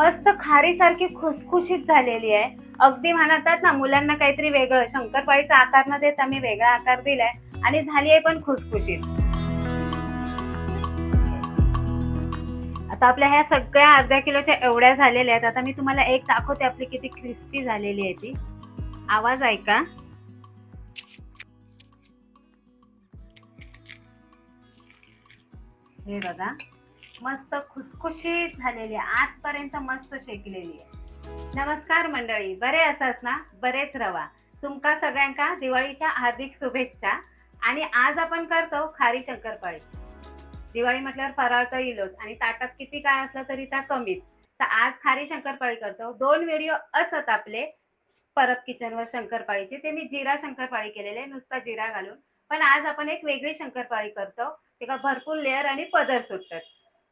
मस्त खारीसारखी खुसखुशीत झालेली आहे. अगदी म्हणतात ना मुलांना काहीतरी वेगळं शंकरपाळीचा आकार न देता मी वेगळा आकार दिलाय आणि झाली आहे पण खुसखुशीत. आता आपल्या ह्या सगळ्या अर्ध्या किलोच्या एवढ्या झालेल्या आहेत. आता मी तुम्हाला एक दाखवते आपली किती क्रिस्पी झालेली आहे ती. आवाज ऐका. हे बघा. मस्त खुसखुशीत झालेली आहे. आजपर्यंत मस्त शेकलेली आहे. नमस्कार मंडळी बरे असाच ना? बरेच रवा. तुमका सगळ्यांका दिवाळीच्या हार्दिक शुभेच्छा. आणि आज आपण करतो खारी शंकरपाळी. दिवाळी म्हटल्यावर फराळ तर येईलच. आणि ताटात किती काय असलं तरी त्या कमीच. तर आज खारी शंकरपाळी करतो. दोन व्हिडिओ असत आपले. परब किचनवर शंकरपाळीचे. ते मी जिरा शंकरपाळी केलेले. नुसता जिरा घालून. पण आज आपण एक वेगळी शंकरपाळी करतो. ते भरपूर लेअर आणि पदर सुटतात.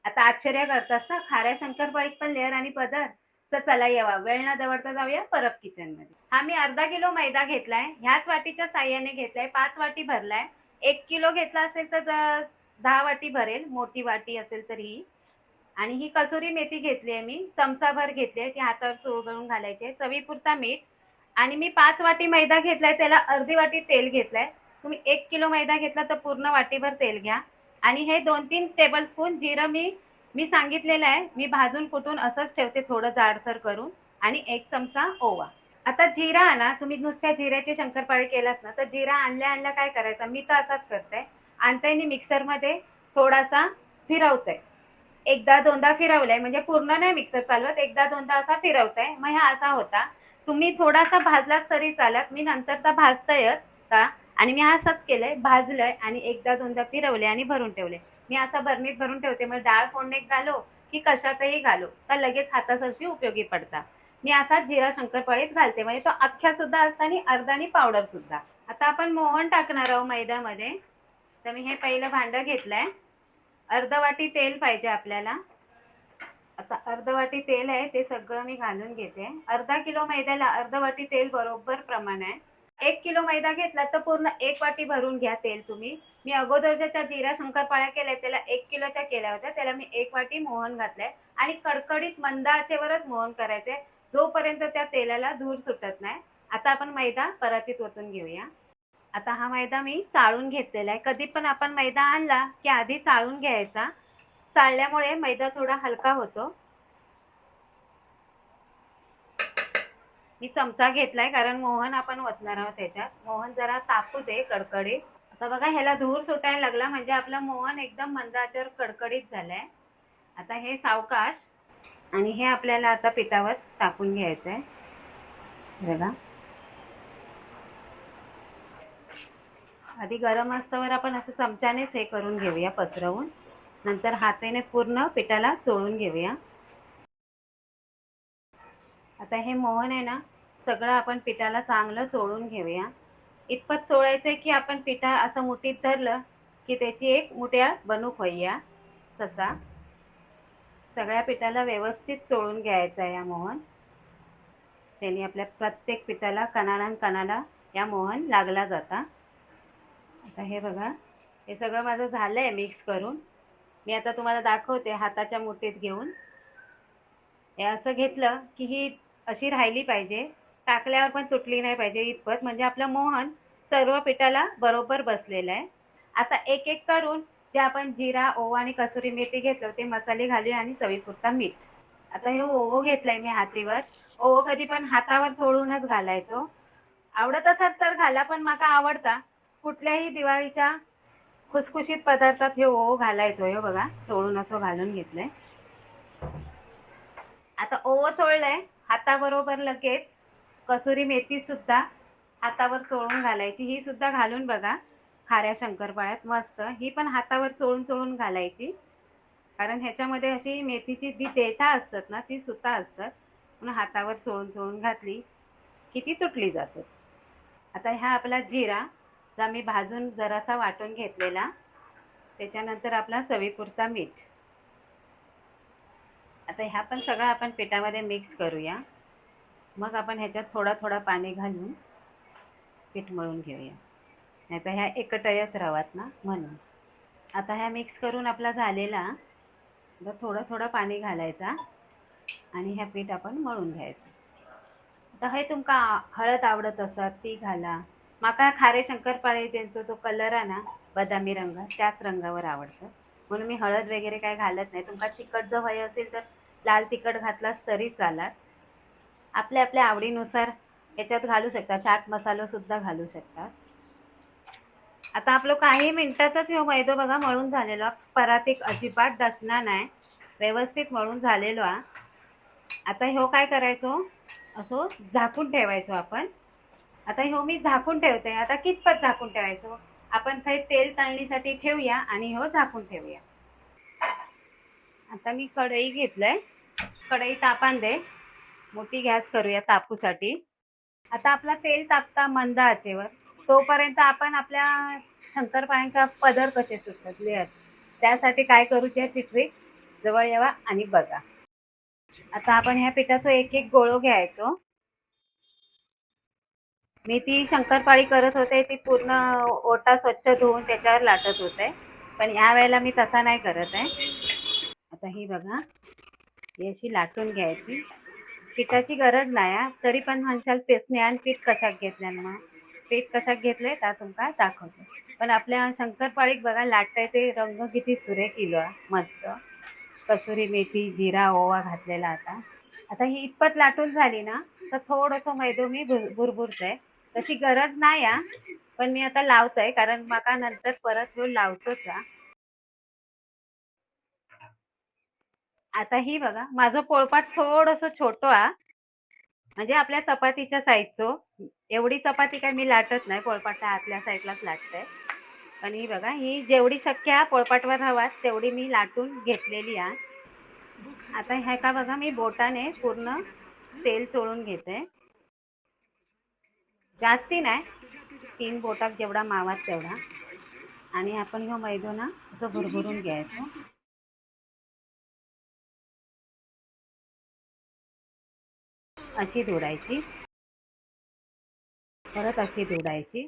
आता आश्चर्य करतास ना? खाऱ्या शंकरपाळीत पण लेअर आणि पदर? तर चला येवा वेळ न दवडता जाऊया परब किचनमध्ये. हा मी अर्धा किलो मैदा घेतलाय ह्याच वाटीच्या साह्याने घेतलाय पाच वाटी भरलाय. एक किलो घेतला असेल तर दहा वाटी भरेल मोठी वाटी असेल तर ही आणि ही कसुरी मेथी घेतली आहे मी चमचाभर घेतली आहे ती हातावर करून घालायची आहे. चवीपुरता मीठ. आणि मी पाच वाटी मैदा घेतलाय त्याला अर्धी वाटी तेल घेतलाय. तुम्ही एक किलो मैदा घेतला तर पूर्ण वाटीभर तेल घ्या. आणि हे दोन तीन टेबलस्पून जिरं मी मी सांगितलेलं आहे. मी भाजून कुटून असंच ठेवते थोडं जाडसर करून. आणि एक चमचा ओवा. आता जिरा आणा. तुम्ही नुसत्या जिऱ्याची शंकरपाळी केलास ना तर जिरा आणल्या आणल्या काय करायचा? मी तर असाच करते. आणताय आणि मिक्सरमध्ये. थोडासा फिरवते. एकदा दोनदा फिरवलंय. म्हणजे पूर्ण नाही मिक्सर चालवत. एकदा दोनदा असा फिरवताय मग हा असा होता. तुम्ही थोडासा भाजलाच तरी चालत. मी नंतर तर भाजतयच. का? आणि मी असंच केलंय भाजलंय आणि एकदा दोनदा फिरवले आणि भरून ठेवले. मी असा भरणीत भरून ठेवते मग डाळ फोडणीत घालो की कशातही घालो तर लगेच हातासरशी उपयोगी पडतात मी असाच जिरा शंकरपाळीत घालते म्हणजे तो अख्ख्या सुद्धा असताना आणि अर्धानी पावडर सुद्धा. आता आपण मोहन टाकणार आहोत मैद्यामध्ये. तर मी हे पहिलं भांडं घेतलंय. अर्ध वाटी तेल पाहिजे आपल्याला. आता अर्ध वाटी तेल आहे ते सगळं मी घालून घेते. अर्धा किलो मैद्याला अर्ध वाटी तेल बरोबर प्रमाण आहे. एक किलो मैदा घेतला तर पूर्ण एक वाटी भरून घ्या तेल तुम्ही. मी अगोदरच्या ज्या जिरा शंकरपाळ्या केल्या त्याला एक किलोच्या केल्या होत्या. त्याला मी एक वाटी मोहन घातलंय. आणि कडकडीत मंद आचेवरच मोहन करायचे जोपर्यंत त्या तेलाला धूर सुटत नाही. आता आपण मैदा परातीत ओतून घेऊया. आता हा मैदा मी चाळून घेतलेला आहे. कधी पण आपण मैदा आणला की आधी चाळून घ्यायचा. चाळल्यामुळे मैदा थोडा हलका होतो. मी चमचा घेतलाय कारण मोहन आपण ओतणार आहोत त्याच्यात मोहन जरा तापू दे कडकडीत. आता बघा ह्याला धूर सुटायला लागला म्हणजे आपलं मोहन एकदम मंदाच्यावर कडकडीत झालंय. आता हे सावकाश आणि हे आपल्याला आता पिठावर टाकून घ्यायचं आहे बघा. आधी गरम असतावर आपण असं चमच्यानेच हे करून घेऊया पसरवून. नंतर हाताने पूर्ण पिठाला चोळून घेऊया. आता हे मोहन आहे ना सगळं आपण पिठाला चांगलं चोळून घेऊया. इतपत चोळायचं आहे की आपण पिठा असं मुठीत धरलं की त्याची एक मुठ्या बनूक होईया. तसा सगळ्या पिठाला व्यवस्थित चोळून घ्यायचा आहे या मोहन. त्यांनी आपल्या प्रत्येक पिठाला कणाला कणाला या मोहन लागला जाता. आता हे बघा हे सगळं माझं झालं आहे मिक्स करून. मी आता तुम्हाला दाखवते हाताच्या मुठीत घेऊन. हे असं घेतलं की ही अशी राहिली पाहिजे. टाकल्यावर पण तुटली नाही पाहिजे इतपत. म्हणजे आपलं मोहन सर्व पिठाला बरोबर बसलेलं आहे. आता एक एक करून जे आपण जिरा ओवा आणि कसुरी मेथी घेतलं ते मसाले घालूया आणि चवीपुरता मीठ. आता हे ओवो घेतलंय मी हातीवर. ओवो कधी पण हातावर चोळूनच घालायचो. आवडत असाल तर घाला पण माका आवडता. कुठल्याही दिवाळीच्या खुसखुशीत पदार्थात हे ओवो घालायचो. हे बघा चोळून असं घालून घेतलंय. आता ओवो चोळलंय. हाताबरोबर लगेच कसुरी मेथी सुद्धा हातावर चोळून घालायची. ही सुद्धा घालून बघा. खाऱ्या शंकरपाळ्यात मस्त. ही पण हातावर चोळून चोळून घालायची. कारण ह्याच्यामध्ये अशी मेथीची जी देठा असतात ना ती सुद्धा असतात. म्हणून हातावर चोळून चोळून घातली. की ती तुटली जाते. आता ह्या आपला जिरा जा मी भाजून जरासा वाटून घेतलेला त्याच्यानंतर आपला चवीपुरता मीठ. आता ह्या पण सगळं आपण पिठामध्ये मिक्स करूया. मग आपण ह्याच्यात थोडा थोडा पाणी घालून पीठ मळून घेऊया. नाही तर ह्या एकटयच रवात ना म्हणून. आता ह्या मिक्स करून आपला झालेला तर थोडं थोडं पाणी घालायचा आणि ह्या पीठ आपण मळून घ्यायचं. आता हे तुमका हळद आवडत असत ती घाला. माका खारे शंकरपाळे ज्यांचा जो कलर आहे ना बदामी रंग त्याच रंगावर आवडतं. म्हणून मी हळद वगैरे काय घालत नाही. तुमका तिखट जर हवी असेल तर लाल तिखट घातलास तरी चालात आपल्या आपल्या आवडीनुसार याच्यात घालू शकता चाट मसालो सुद्धा घालू शकतास आता आपलं काही मिनटातच हो मैदो बघा मळून झालेलो. परात परातीक अजिबात डसणार नाही. व्यवस्थित मळून झालेलो हा. आता ह्यो काय करायचो? असो झाकून ठेवायचो आपण. आता ह्यो मी झाकून ठेवते. आता कितपत झाकून ठेवायचो? आपण थंय तेल तळणीसाठी ठेवूया आणि ह्यो झाकून ठेवूया. आता मी कढई घेतलंय. कढई तापान दे मोठी गॅस करूया तापूसाठी. आता आपला तेल तापता मंद आचेवर. तोपर्यंत आपण आपल्या शंकरपाळ्यांचा पदर कसे सुटतात लेअर त्यासाठी काय करू ती ट्रिक जवळ यावा आणि बघा. आता आपण ह्या पिठाचो एक एक गोळो घ्यायचो. मी ती शंकरपाळी करत होते ती पूर्ण ओटा स्वच्छ धुवून त्याच्यावर लाटत होते. पण या वेळेला मी तसा नाही करत आहे. आता ही बघा. ही अशी लाटून घ्यायची. पिठाची गरज नाही तरी पण म्हणशाल पेसणे आणि पीठ कशाक घेतल्यान मग? पीठ कशाक घेतले तर तुमका दाखवतो. पण आपल्या शंकरपाळीक बघा लाटताय ते रंग किती सुरेख इलो मस्त. कसुरी मेथी जिरा ओवा घातलेला आता. आता ही इतपत लाटून झाली ना तर थोडंसं मैदो मी भुर आहे तशी गरज नाही पण मी आता लावतंय कारण मका नंतर परत ह्यो लावचोच हा आता ही बघा माझं पोळपाट थोडस छोटं हा म्हणजे आपल्या चपातीच्या साईजचो एवढी चपाती काय मी लाटत नाही पोळपाटच्या आतल्या साईडलाच लाटते. पण ही बघा ही जेवढी शक्य आहे पोळपाटवर हवा तेवढी मी लाटून घेतलेली आहे आता ह्या का बघा मी बोटाने पूर्ण तेल चोळून घेते. जास्ती नाही. तीन बोटात जेवढा मावात तेवढा. आणि आपण ह्यो मैदोना असं भरभरून घ्यायचं. अशी दोडायची परत अशी दोडायची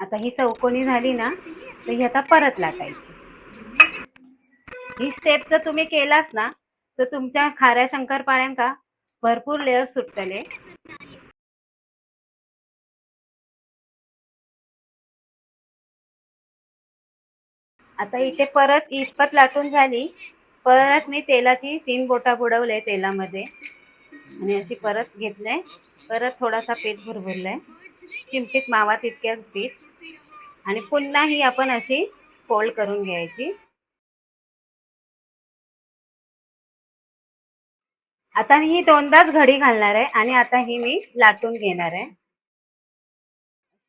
आता ही चौकोनी झाली ना तर ही आता परत लाटायची. ही स्टेप जर तुम्ही केलास ना तर तुमच्या खाऱ्या शंकरपाळ्यांका भरपूर लेअर सुटतले. आता इथे परत इतपत लाटून झाली. परत मी तेलाची तीन बोटा बुडवले तेलामध्ये. आणि अशी परत घेतले परत थोडासा पीठ भुरभुरलाय. चिमटीत मावा तितक्याच पीठ. आणि पुन्हा ही आपण अशी फोल्ड करून घ्यायची. आता ही दोनदाच घडी घालणार आहे आणि आता ही मी लाटून घेणार आहे.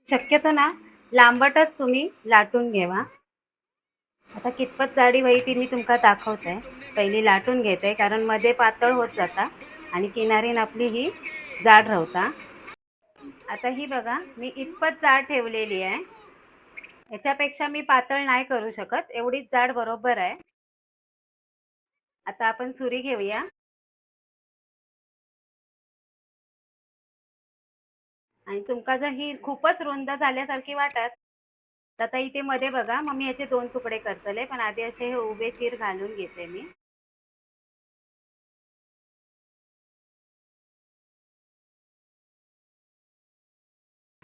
शक्यतो ना लांबटच तुम्ही लाटून घेवा. आता कितपत जाडी वही ती मी तुमका दाखवते. पहिली लाटून घेते कारण मध्ये पातळ होत जाता आणि किनारीन आपली ही जाड राहता. आता ही बघा मी इतपत जाड ठेवलेली आहे. याच्यापेक्षा मी पातळ नाही करू शकत एवढीच जाड बरोबर आहे. आता आपण सुरी घेऊया. आणि तुमका जर ही खूपच रुंद झाल्यासारखी वाटत तर आता इथे मध्ये बघा मग मी याचे दोन तुकडे करतले पण आधी असे हे उभे चीर घालून घेते मी.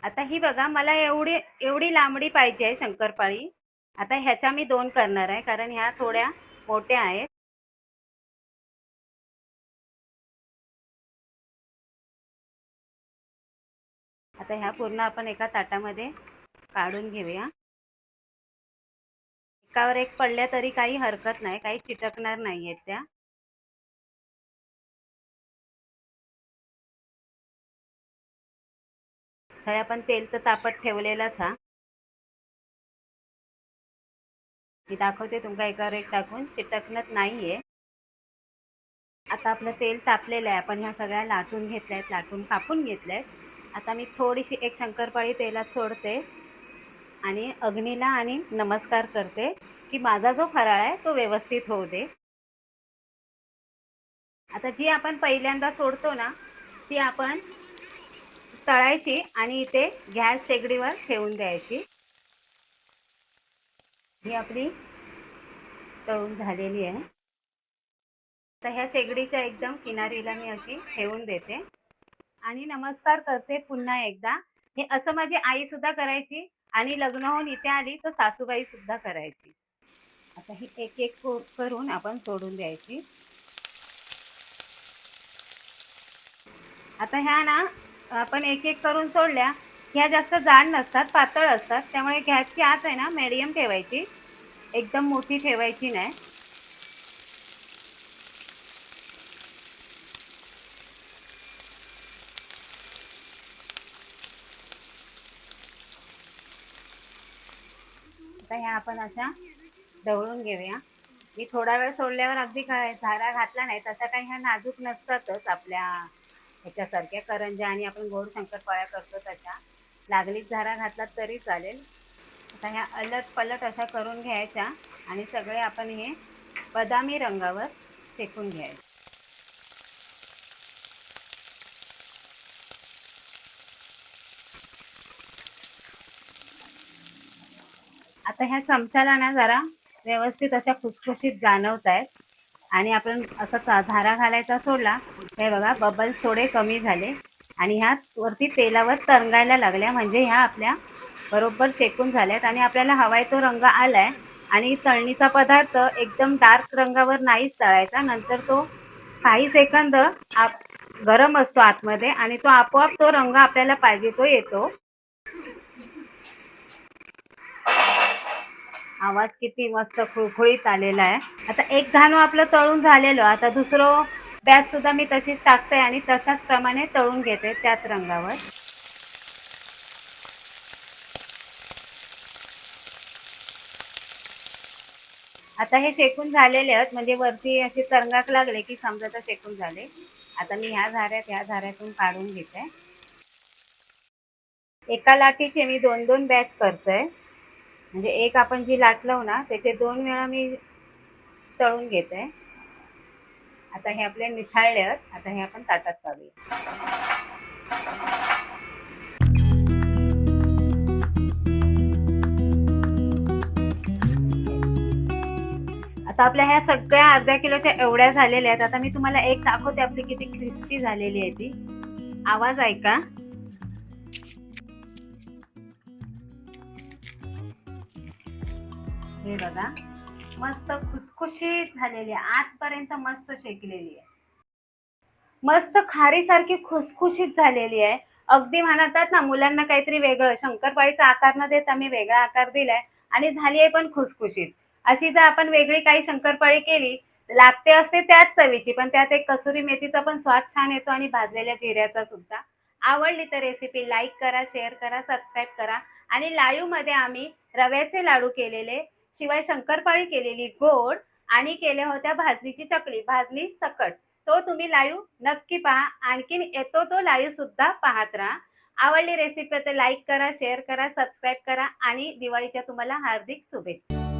आता ही बघा मला एवढी एवढी लांबडी पाहिजे आहे शंकरपाळी. आता ह्याच्या मी दोन करणार आहे कारण ह्या थोड्या मोठ्या आहेत. आता ह्या पूर्ण आपण एका ताटामध्ये काढून घेऊया. एकावर एक पडल्या तरी काही हरकत नाही काही चिटकणार नाही आहेत त्या. तर आपण तेल तर तापत ठेवलेलाच हा. मी दाखवते तुमका एकावर एक टाकून चिटकणत नाहीये. आता आपलं तेल तापलेलं आहे आपण ह्या सगळ्या लाटून घेतल्या आहेत लाटून कापून घेतल्या आहेत आता मी थोडीशी एक शंकरपाळी तेलात सोडते. आणि अग्नीला आणि नमस्कार करते की माझा जो फराळ आहे तो व्यवस्थित होऊ दे. आता जी आपण पहिल्यांदा सोडतो ना ती आपण तळायची आणि इथे गॅस शेगडीवर ठेवून द्यायची. ही आपली तळून झालेली आहे. तर ह्या शेगडीच्या एकदम किनारीला मी अशी ठेवून देते. आणि नमस्कार करते पुन्हा एकदा. हे असं माझी आई सुद्धा करायची आणि लग्न होऊन इथे आली तर सासूबाई सुद्धा करायची. आता ही एक एक करून आपण सोडून द्यायची. आता ह्या ना आपण एक एक करून सोडल्या. ह्या जास्त जाड नसतात पातळ असतात. त्यामुळे गॅसची आत आहे ना मीडियम ठेवायची. एकदम मोठी ठेवायची नाही. आता ह्या आपण अशा ढवळून घेऊया. मी थोडा वेळ सोडल्यावर अगदी काय झारा घातला नाही तशा काही ह्या नाजूक नसतातच आपल्या ह्याच्यासारख्या करंजा आणि आपण गोड शंकरपाळ्या करतो तशा. लागलीच झारा घातला तरी चालेल. आता ह्या अलट पलट अशा करून घ्यायच्या आणि सगळे आपण हे बदामी रंगावर शेकून घ्यायचे. आता ह्या चमच्याला ना जरा व्यवस्थित अशा खुसखुशीत जाणवत आहेत आणि आपण असा झारा घालायचा सोडला हे बघा बबल्स थोडे कमी झाले. आणि ह्या वरती तेलावर तरंगायला लागल्या म्हणजे ह्या आपल्या बरोबर शेकून झाल्यात. आणि आपल्याला हवाय तो रंग आलाय आणि तळणीचा पदार्थ एकदम डार्क रंगावर नाहीच तळायचा. नंतर तो काही सेकंद आप गरम असतो आतमध्ये आणि तो आपोआप तो रंग आपल्याला पाहिजे तो येतो. आवाज किती मस्त खुळखुळीत आलेला आहे. आता एक घाणू आपलं तळून झालेलं आता दुसरं बॅच सुद्धा मी तशीच टाकते आणि तशाच प्रमाणे तळून घेते त्याच रंगावर. आता हे शेकून झालेले आहेत म्हणजे वरती असे तरंगाक लागले की समजा तर शेकून झाले. आता मी ह्या झाऱ्यात ह्या झाऱ्यातून काढून घेते. एका लाठीचे मी दोन दोन बॅच करतोय म्हणजे एक आपण जी लाट लावू ना त्याचे दोन वेळा मी तळून घेते. आता हे आपले निथाळले आहेत. आता हे आपण ताटात काढूया आता आपल्या ह्या सगळ्या अर्ध्या किलोच्या एवढ्या झालेल्या आहेत. आता मी तुम्हाला एक दाखवते आपली किती क्रिस्पी झालेली आहे ती. आवाज ऐका. हे बघा. मस्त खुसखुशीत झालेली आहे. आतपर्यंत मस्त शेकलेली आहे. मस्त खारीसारखी खुसखुशीत झालेली आहे. अगदी म्हणतात ना मुलांना काहीतरी वेगळं. शंकरपाळीचा आकार न देता मी वेगळा आकार दिलाय आणि झाली आहे पण खुसखुशीत. अशी जर आपण वेगळी काही शंकरपाळी केली लागते असते त्याच चवीची पण त्यात एक कसुरी मेथीचा पण स्वाद छान येतो आणि भाजलेल्या जिऱ्याचा सुद्धा. आवडली तर रेसिपी लाईक करा शेअर करा सबस्क्राईब करा. आणि लाईव्हमध्ये आम्ही रव्याचे लाडू केलेले शिवाय शंकरपाळी केलेली गोड आणि केल्या होत्या भाजणीची चकली भाजणी सकट. तो तुम्ही लाईव्ह नक्की पहा. आणखीन येतो तो लाईव्ह सुद्धा पाहत राहा. आवडली रेसिपी तर लाईक करा शेअर करा सबस्क्राईब करा आणि दिवाळीच्या तुम्हाला हार्दिक शुभेच्छा.